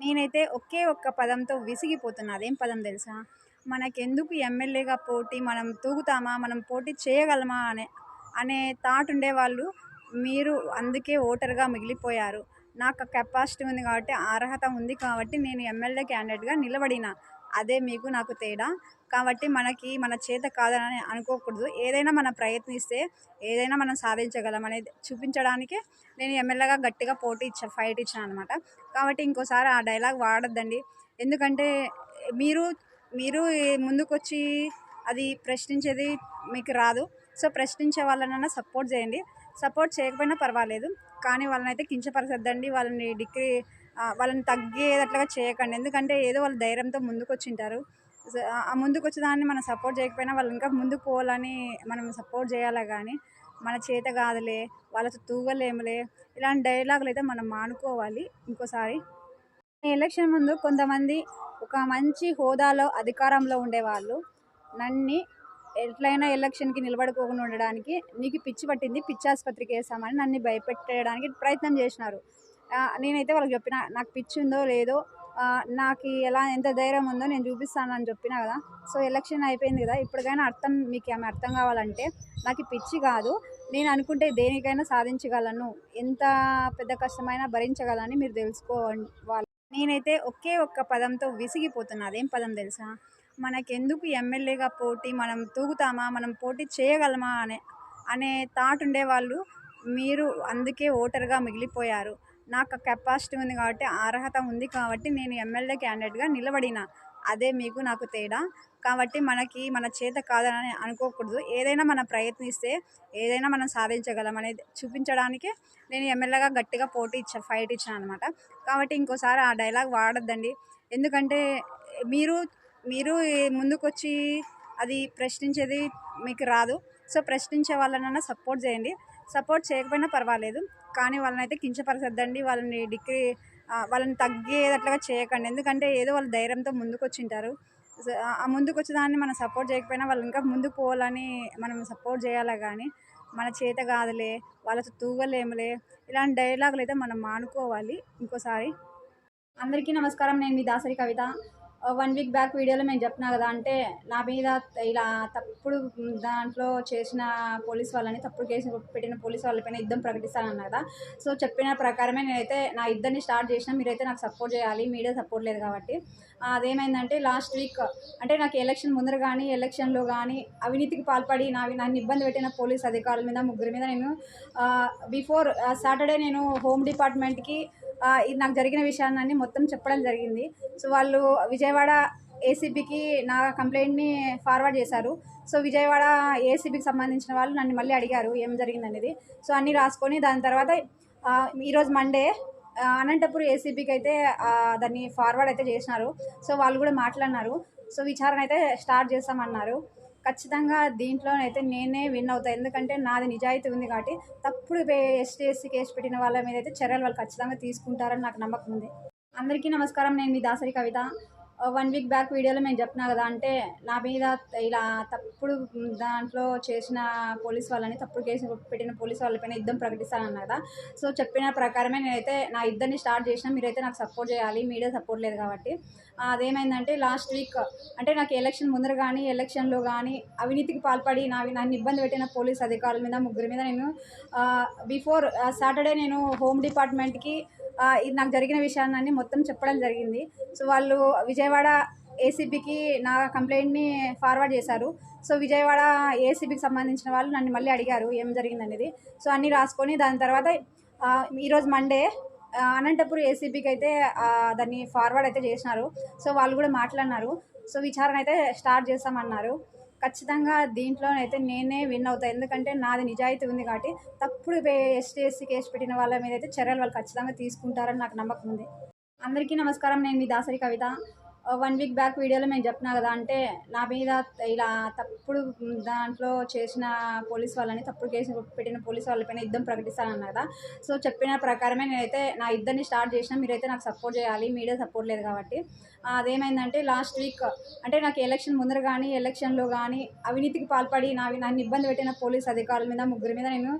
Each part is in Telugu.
నేనైతే ఒకే ఒక్క పదంతో విసిగిపోతున్నా. అదేం పదం తెలుసా? మనకెందుకు ఎమ్మెల్యేగా పోటీ మనం తూగుతామా మనం పోటీ చేయగలమా అనే అనే థాట్ ఉండేవాళ్ళు మీరు అందుకే ఓటర్గా మిగిలిపోయారు. నాకు కెపాసిటీ ఉంది కాబట్టి అర్హత ఉంది కాబట్టి నేను ఎమ్మెల్యే క్యాండిడేట్గా నిలబడిన. అదే మీకు నాకు తేడా. కాబట్టి మనకి మన చేత కాదని అనుకోకూడదు. ఏదైనా మనం ప్రయత్నిస్తే ఏదైనా మనం సాధించగలం అనేది చూపించడానికే నేను ఎమ్మెల్యేగా గట్టిగా పోటీ ఇచ్చా ఫైట్ ఇచ్చాను అనమాట కాబట్టి ఇంకోసారి ఆ డైలాగ్ వాడొద్దండి. ఎందుకంటే మీరు మీరు ముందుకొచ్చి అది ప్రశ్నించేది మీకు రాదు. సో ప్రశ్నించే వాళ్ళనైనా సపోర్ట్ చేయండి. సపోర్ట్ చేయకపోయినా పర్వాలేదు. కానీ వాళ్ళని అయితే కించపరచొద్దండి. వాళ్ళని డిగ్రీ వాళ్ళని తగ్గేటట్లుగా చేయకండి. ఎందుకంటే ఏదో వాళ్ళు ధైర్యంతో ముందుకు వచ్చింటారు ఆ ముందుకు వచ్చే దాన్ని మనం సపోర్ట్ చేయకపోయినా వాళ్ళు ఇంకా ముందుకు పోవాలని మనం సపోర్ట్ చేయాలి కానీ మన చేత కాదులే వాళ్ళతో తూగలేములే ఇలాంటి డైలాగులు అయితే మనం మానుకోవాలి ఇంకోసారి. ఎలక్షన్ ముందు కొంతమంది ఒక మంచి హోదాలో అధికారంలో ఉండేవాళ్ళు. నన్ను ఎట్లయినా ఎలక్షన్కి నిలబడుకోకుండా ఉండడానికి నీకు పిచ్చి పట్టింది పిచ్చి ఆసుపత్రికి వేసామని నన్ను భయపెట్టడానికి ప్రయత్నం చేసినారు. నేనైతే వాళ్ళకి చెప్పిన నాకు పిచ్చిందో లేదో నాకు ఎలా ఎంత ధైర్యం ఉందో నేను చూపిస్తాను అని చెప్పిన కదా. సో ఎలక్షన్ అయిపోయింది కదా ఇప్పటికైనా అర్థం మీకు ఏమైనా అర్థం కావాలంటే నాకు పిచ్చి కాదు. నేను అనుకుంటే దేనికైనా సాధించగలను. ఎంత పెద్ద కష్టమైనా భరించగలని మీరు తెలుసుకోవాలి. నేనైతే ఒకే ఒక్క పదంతో విసిగిపోతున్నా. అదేం పదం తెలుసా? మనకెందుకు ఎమ్మెల్యేగా పోటీ మనం తూగుతామా మనం పోటీ చేయగలమా అనే అనే థాట్ ఉండేవాళ్ళు. మీరు అందుకే ఓటర్గా మిగిలిపోయారు. నాకు కెపాసిటీ ఉంది కాబట్టి అర్హత ఉంది కాబట్టి నేను ఎమ్మెల్యే క్యాండిడేట్గా నిలబడిన అదే మీకు నాకు తేడా. కాబట్టి మనకి మన చేత కాదని అనుకోకూడదు. ఏదైనా మనం ప్రయత్నిస్తే ఏదైనా మనం సాధించగలం అనేది చూపించడానికే నేను ఎమ్మెల్యేగా గట్టిగా పోటీ ఇచ్చా ఫైట్ ఇచ్చాను అనమాట కాబట్టి ఇంకోసారి ఆ డైలాగ్ వాడద్దండి. ఎందుకంటే మీరు మీరు ముందుకొచ్చి అది ప్రశ్నించేది మీకు రాదు. సో ప్రశ్నించే వాళ్ళనైనా సపోర్ట్ చేయండి. సపోర్ట్ చేయకపోయినా పర్వాలేదు. కానీ వాళ్ళని అయితే కించపరచద్దండి. వాళ్ళని డిగ్రీ వాళ్ళని తగ్గేటట్లుగా చేయకండి. ఎందుకంటే ఏదో వాళ్ళు ధైర్యంతో ముందుకు వచ్చింటారు ఆ ముందుకు వచ్చే దాన్ని మనం సపోర్ట్ చేయకపోయినా వాళ్ళు ఇంకా ముందుకు పోవాలని మనం సపోర్ట్ చేయాలా కానీ మన చేత కాదులే వాళ్ళతో తూగలేములే ఇలాంటి డైలాగులు అయితే మనం మానుకోవాలి. ఇంకోసారి అందరికీ నమస్కారం. నేను మీ Dasari Kavitha. One week back వీడియోలో నేను చెప్పినా కదా అంటే నా మీద ఇలా తప్పుడు దాంట్లో చేసిన పోలీస్ వాళ్ళని తప్పుడు కేసు పెట్టిన పోలీస్ వాళ్ళపైన యుద్ధం ప్రకటిస్తానన్నా కదా. సో చెప్పిన ప్రకారమే నేనైతే నా ఇద్దరిని స్టార్ట్ చేసిన మీరైతే నాకు సపోర్ట్ చేయాలి మీడియా సపోర్ట్ లేదు కాబట్టి. అదేమైందంటే లాస్ట్ వీక్ అంటే నాకు ఎలక్షన్ ముందర కానీ ఎలక్షన్లో కానీ అవినీతికి పాల్పడి నా నన్ను ఇబ్బంది పెట్టిన పోలీస్ అధికారుల మీద ముగ్గురి మీద నేను బిఫోర్ సాటర్డే నేను హోమ్ డిపార్ట్మెంట్కి ఇది నాకు జరిగిన విషయాన్ని మొత్తం చెప్పడం జరిగింది. సో వాళ్ళు విజయవాడ ఏసీబీకి నా కంప్లైంట్ని ఫార్వర్డ్ చేశారు. సో విజయవాడ ఏసీబీకి సంబంధించిన వాళ్ళు నన్ను మళ్ళీ అడిగారు ఏం జరిగిందనేది. సో అన్నీ రాసుకొని దాని తర్వాత ఈరోజు మండే అనంతపురం ఏసీబీకి అయితే దాన్ని ఫార్వర్డ్ అయితే చేసినారు. సో వాళ్ళు కూడా మాట్లాడినారు. సో విచారణ అయితే స్టార్ట్ చేస్తామన్నారు. ఖచ్చితంగా దీంట్లోనైతే నేనే విన్ అవుతాను ఎందుకంటే నాది నిజాయితీ ఉంది కాబట్టి తప్పుడు ఎస్టీ ఎస్సీ కేసు పెట్టిన వాళ్ళ మీద అయితే చర్యలు వాళ్ళు ఖచ్చితంగా తీసుకుంటారని నాకు నమ్మకం ఉంది. అందరికీ నమస్కారం. నేను మీ Dasari Kavitha. One week back వీడియోలో మేము చెప్పినా కదా అంటే నా మీద ఇలా తప్పుడు దాంట్లో చేసిన పోలీస్ వాళ్ళని తప్పుడు కేసు పెట్టిన పోలీస్ వాళ్ళపైన యుద్ధం ప్రకటిస్తానన్నా కదా. సో చెప్పిన ప్రకారమే నేనైతే నా ఇద్దరిని స్టార్ట్ చేసిన మీరైతే నాకు సపోర్ట్ చేయాలి మీడియా సపోర్ట్ లేదు కాబట్టి. అదేమైందంటే లాస్ట్ వీక్ అంటే నాకు ఎలక్షన్ ముందర కానీ ఎలక్షన్లో కానీ అవినీతికి పాల్పడి నావి నన్ను ఇబ్బంది పెట్టిన పోలీస్ అధికారుల మీద ముగ్గురి మీద నేను బిఫోర్ సాటర్డే నేను హోమ్ డిపార్ట్మెంట్కి ఇది నాకు జరిగిన విషయాన్ని మొత్తం చెప్పడం జరిగింది. సో వాళ్ళు విజయవాడ ఏసీబీకి నా కంప్లైంట్ని ఫార్వర్డ్ చేశారు. సో విజయవాడ ఏసీబీకి సంబంధించిన వాళ్ళు నన్ను మళ్ళీ అడిగారు ఏం జరిగిందనేది. సో అన్నీ రాసుకొని దాని తర్వాత ఈరోజు మండే అనంతపురం ఏసీబీకి అయితే దాన్ని ఫార్వర్డ్ అయితే చేసినారు. సో వాళ్ళు కూడా మాట్లాడినారు. సో విచారణ అయితే స్టార్ట్ చేస్తామన్నారు. ఖచ్చితంగా దీంట్లోనైతే నేనే విన్ అవుతాను ఎందుకంటే నాది నిజాయితీ ఉంది కాబట్టి తప్పుడు ఎస్టీ ఎస్సీ కేసు పెట్టిన వాళ్ళ మీద అయితే చర్యలు వాళ్ళు ఖచ్చితంగా తీసుకుంటారని నాకు నమ్మకం ఉంది. అందరికీ నమస్కారం. నేను మీ Dasari Kavitha. One week back వీడియోలో మేము చెప్పినా కదా అంటే నా మీద ఇలా తప్పుడు దాంట్లో చేసిన పోలీస్ వాళ్ళని తప్పుడు కేసు పెట్టిన పోలీస్ వాళ్ళపైన యుద్ధం ప్రకటిస్తానన్నా కదా. సో చెప్పిన ప్రకారమే నేనైతే నా ఇద్దరిని స్టార్ట్ చేసిన మీరైతే నాకు సపోర్ట్ చేయాలి మీడియా సపోర్ట్ లేదు కాబట్టి. అదేమైందంటే లాస్ట్ వీక్ అంటే నాకు ఎలక్షన్ ముందర కానీ ఎలక్షన్లో కానీ అవినీతికి పాల్పడి నా నన్ను ఇబ్బంది పెట్టిన పోలీస్ అధికారుల మీద ముగ్గురి మీద నేను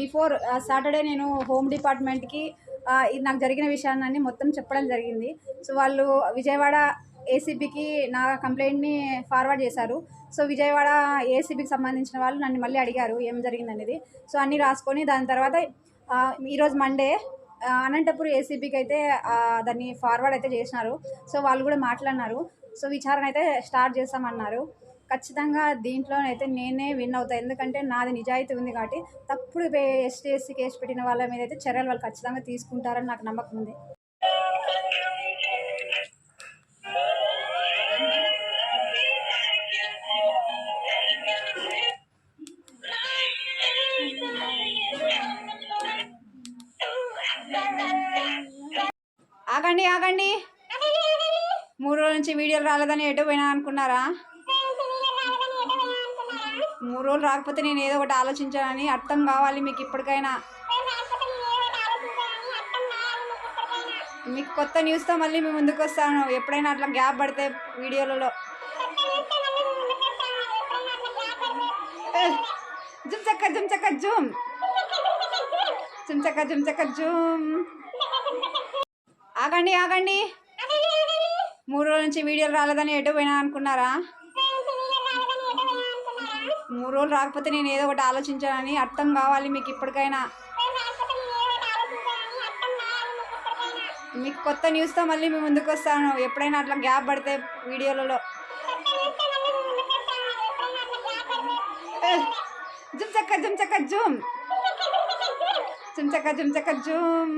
బిఫోర్ సాటర్డే నేను హోమ్ డిపార్ట్మెంట్కి నాకు జరిగిన విషయాన్ని మొత్తం చెప్పడం జరిగింది. సో వాళ్ళు విజయవాడ ఏసీబీకి నా కంప్లైంట్ని ఫార్వర్డ్ చేశారు. సో విజయవాడ ఏసీబీకి సంబంధించిన వాళ్ళు నన్ను మళ్ళీ అడిగారు ఏం జరిగిందనేది. సో అన్నీ రాసుకొని దాని తర్వాత ఈరోజు మండే అనంతపూర్ ఏసీబీకి అయితే దాన్ని ఫార్వర్డ్ అయితే చేసినారు. సో వాళ్ళు కూడా మాట్లాడినారు. సో విచారణ అయితే స్టార్ట్ చేస్తామన్నారు. ఖచ్చితంగా దీంట్లోనైతే నేనే విన్ అవుతాను ఎందుకంటే నాది నిజాయితీ ఉంది కాబట్టి తప్పుడు ఎస్టీఎస్సీ కేసు పెట్టిన వాళ్ళ మీద అయితే చర్యలు వాళ్ళు ఖచ్చితంగా తీసుకుంటారని నాకు నమ్మకం ఉంది. ఆగండి ఆగండి. మూడు రోజుల నుంచి వీడియోలు రాలేదని ఎటు పోయినా అనుకున్నారా? మూడు రోజులు రాకపోతే నేను ఏదో ఒకటి ఆలోచించానని అర్థం కావాలి మీకు ఇప్పటికైనా. మీకు కొత్త న్యూస్తో మళ్ళీ మేము ముందుకు వస్తాను. ఎప్పుడైనా అట్లా గ్యాప్ పడితే వీడియోలలో. జుమ్ చక్క జుమ్ చక్క జూమ్. జుమ్ చక్క జుమ్ చక్క జూమ్. ఆగండి ఆగండి. మూడు రోజుల నుంచి వీడియోలు రాలేదని ఎటు పోయినా అనుకున్నారా? మూడు రోజులు రాకపోతే నేను ఏదో ఒకటి ఆలోచించానని అర్థం కావాలి మీకు ఇప్పటికైనా. మీకు కొత్త న్యూస్తో మళ్ళీ మేము ముందుకు వస్తాను. ఎప్పుడైనా అట్లా గ్యాప్ పడితే వీడియోలలో. జుమ్ చక్క జుమ్ చక్క జూమ్. జుమ్ చక్క జుమ్ చక్క జూమ్.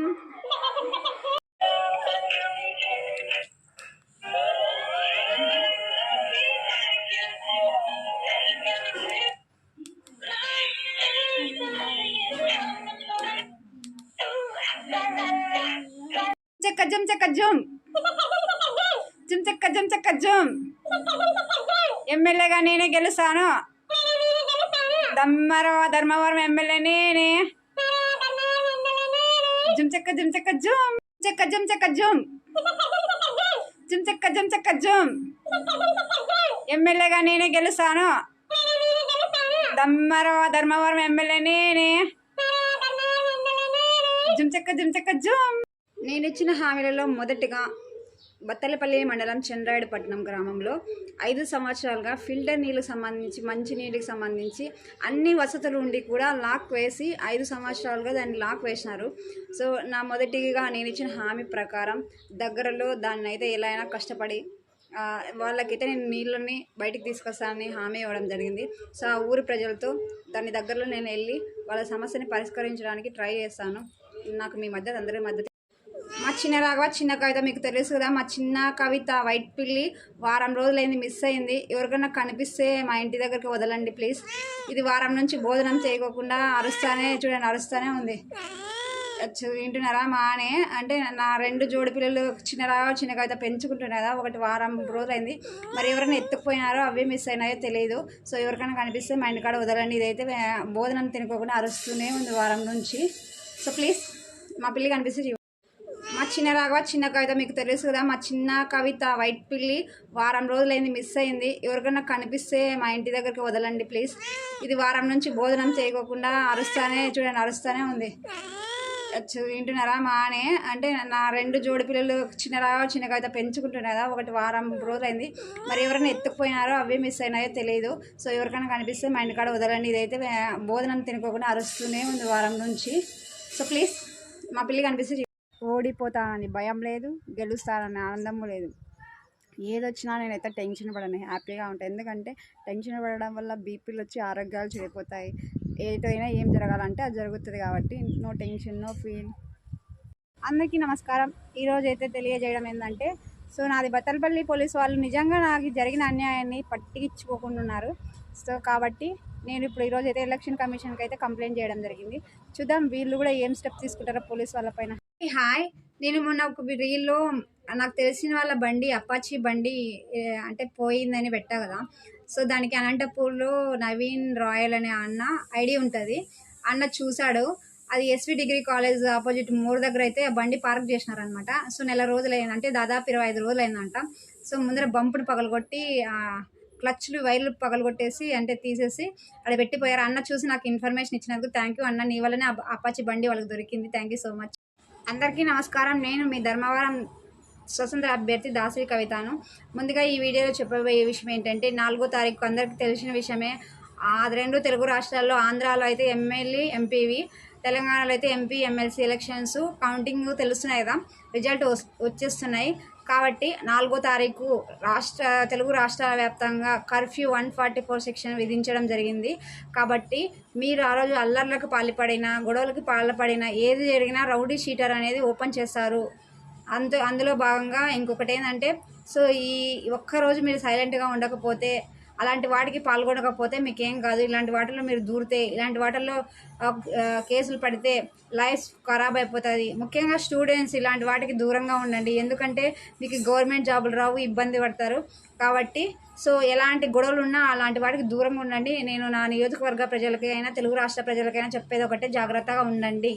చక్క జుమ్ చక్క జూమ్ జుమ్ చక్క జుమ్ చక్క జూమ్ ఎమ్మెల్యేగా నేనే గెలుస్తాను దమ్మర ధర్మవరం ఎమ్మెల్యే నేనే జుమ్ చక్క జుమ్ చక్క జూమ్ చక్క జుమ్ చక్క జూమ్ జుమ్ చక్క జుమ్ చక్క జూమ్ ఎమ్మెల్యేగా నేనే గెలుస్తాను దమ్మర ధర్మవరం ఎమ్మెల్యే నేనే జుమ్ చక్క జుమ్ చక్క జూమ్ నేను ఇచ్చిన హామీలలో మొదటిగా బత్తలపల్లి మండలం చంద్రాయుడుపట్నం గ్రామంలో ఐదు సంవత్సరాలుగా ఫిల్టర్ నీళ్ళకు సంబంధించి మంచినీటికి సంబంధించి అన్ని వసతులు ఉండి కూడా లాక్ వేసి ఐదు సంవత్సరాలుగా దాన్ని లాక్ వేసినారు. సో నా మొదటిగా నేను ఇచ్చిన హామీ ప్రకారం దగ్గరలో దాన్ని అయితే ఎలా అయినా కష్టపడి వాళ్ళకైతే నేను నీళ్ళని బయటికి తీసుకొస్తానని హామీ ఇవ్వడం జరిగింది. సో ఆ ఊరి ప్రజలతో దాని దగ్గరలో నేను వెళ్ళి వాళ్ళ సమస్యని పరిష్కరించడానికి ట్రై చేస్తాను. నాకు మీ మద్దతు అందరి మద్దతు మా చిన్న రాఘవ చిన్న కవిత మీకు తెలుసు కదా మా చిన్న కవిత వైట్ పిల్లి వారం రోజులైంది మిస్ అయింది. ఎవరికైనా కనిపిస్తే మా ఇంటి దగ్గరికి వదలండి ప్లీజ్ ఇది వారం నుంచి భోజనం చేయకోకుండా అరుస్తానే చూడండి అరుస్తానే ఉంది. వింటున్నారా? మానే అంటే నా రెండు జోడి పిల్లలు చిన్న రాఘవ చిన్న కవిత పెంచుకుంటున్నారు కదా ఒకటి వారం రోజులైంది. మరి ఎవరైనా ఎత్తుకుపోయినారో అవే మిస్ అయినాయో తెలియదు సో ఎవరికైనా కనిపిస్తే మా ఇంటికాడ వదలండి. ఇదైతే భోజనం తినుకోకుండా అరుస్తూనే ఉంది వారం నుంచి. సో ప్లీజ్ మా పిల్లి కనిపిస్తే మా చిన్న రాఘవ చిన్న కవిత మీకు తెలుసు కదా మా చిన్న కవిత వైట్ పిల్లి వారం రోజులైంది మిస్ అయింది. ఎవరికైనా కనిపిస్తే మా ఇంటి దగ్గరికి వదలండి ప్లీజ్ ఇది వారం నుంచి భోజనం చేయకోకుండా అరుస్తానే చూడండి అరుస్తానే ఉంది. వింటున్నారా? మానే అంటే నా రెండు జోడి పిల్లలు చిన్న రాఘవ చిన్న కవిత పెంచుకుంటున్నారా ఒకటి వారం రోజులైంది. మరి ఎవరైనా ఎత్తుకుపోయినారో అవే మిస్ అయినాయో తెలియదు. సో ఎవరికైనా కనిపిస్తే మా ఇంటికాడ వదలండి. ఇదైతే భోజనం తినుకోకుండా అరుస్తూనే ఉంది వారం నుంచి. సో ప్లీజ్ మా పిల్లి కనిపిస్తే ఓడిపోతానని భయం లేదు గెలుస్తానని ఆనందము లేదు. ఏదొచ్చినా నేనైతే టెన్షన్ పడను హ్యాపీగా ఉంటాను ఎందుకంటే టెన్షన్ పడడం వల్ల బీపీలు వచ్చి ఆరోగ్యాలు చెడిపోతాయి. ఏదైనా ఏం జరగాలంటే అది జరుగుతుంది కాబట్టి నో టెన్షన్ నో ఫీల్. అందరికీ నమస్కారం. ఈరోజు అయితే తెలియజేయడం ఏంటంటే సో నాది బత్తలపల్లి పోలీసు వాళ్ళు నిజంగా నాకు జరిగిన అన్యాయాన్ని పట్టించుకోకుండా ఉన్నారు. సో కాబట్టి నేను ఇప్పుడు ఈరోజు అయితే ఎలక్షన్ కమిషన్కి అయితే కంప్లైంట్ చేయడం జరిగింది. చూద్దాం వీళ్ళు కూడా ఏం స్టెప్ తీసుకుంటారో పోలీస్ వాళ్ళ పైన. హాయ్ నేను మొన్న ఒక రీల్లో నాకు తెలిసిన వాళ్ళ బండి అపాచీ బండి అంటే పోయిందని పెట్టా కదా. సో దానికి అనంతపూర్లో నవీన్ రాయల్ అనే అన్న ఐడి ఉంటుంది. అన్న చూశాడు అది ఎస్వి డిగ్రీ కాలేజ్ ఆపోజిట్ మూడు దగ్గర అయితే బండి పార్క్ చేసినారనమాట సో నెల రోజులు అయిందంటే దాదాపు ఇరవై ఐదు రోజులు అయిందంట సో ముందర బంపుడు పగలగొట్టి క్లచ్లు వైర్లు పగలగొట్టేసి అంటే తీసేసి అక్కడ పెట్టిపోయారు. అన్న చూసి నాకు ఇన్ఫర్మేషన్ ఇచ్చినందుకు థ్యాంక్ యూ అన్న నీ వల్లనే అపాచి బండి వాళ్ళకి దొరికింది. థ్యాంక్ యూ సో మచ్ అందరికీ నమస్కారం. నేను మీ ధర్మవరం స్వతంత్ర అభ్యర్థి దాసరి కవితను. ముందుగా ఈ వీడియోలో చెప్పబోయే విషయం ఏంటంటే నాలుగో తారీఖు అందరికీ తెలిసిన విషయమే. ఆ రెండు తెలుగు రాష్ట్రాల్లో ఆంధ్రాలో అయితే ఎమ్మెల్యే ఎంపీవి తెలంగాణలో అయితే ఎంపీ ఎమ్మెల్సీ ఎలక్షన్స్ కౌంటింగ్ తెలుస్తున్నాయి కదా. రిజల్ట్ వచ్చేస్తున్నాయి. కాబట్టి నాలుగో తారీఖు రాష్ట్ర తెలుగు రాష్ట్రాల వ్యాప్తంగా curfew one forty four section విధించడం జరిగింది. కాబట్టి మీరు ఆ రోజు అల్లర్లకు పాల్పడిన గొడవలకు పాల్పడిన ఏది జరిగినా రౌడీ షీటర్ అనేది ఓపెన్ చేస్తారు. అందు అందులో భాగంగా ఇంకొకటి ఏంటంటే సో ఈ ఒక్కరోజు మీరు సైలెంట్గా ఉండకపోతే అలాంటి వాటికి పాల్గొనకపోతే మీకేం కాదు. ఇలాంటి వాటిల్లో మీరు దూరితే ఇలాంటి వాటిల్లో కేసులు పడితే లైఫ్ ఖరాబ్ అయిపోతుంది. ముఖ్యంగా స్టూడెంట్స్ ఇలాంటి వాటికి దూరంగా ఉండండి. ఎందుకంటే మీకు గవర్నమెంట్ జాబులు రావు ఇబ్బంది పడతారు కాబట్టి. సో ఎలాంటి గొడవలు ఉన్నా అలాంటి వాటికి దూరంగా ఉండండి. నేను నా నియోజకవర్గ ప్రజలకైనా తెలుగు రాష్ట్ర ప్రజలకైనా చెప్పేది ఒకటే జాగ్రత్తగా ఉండండి.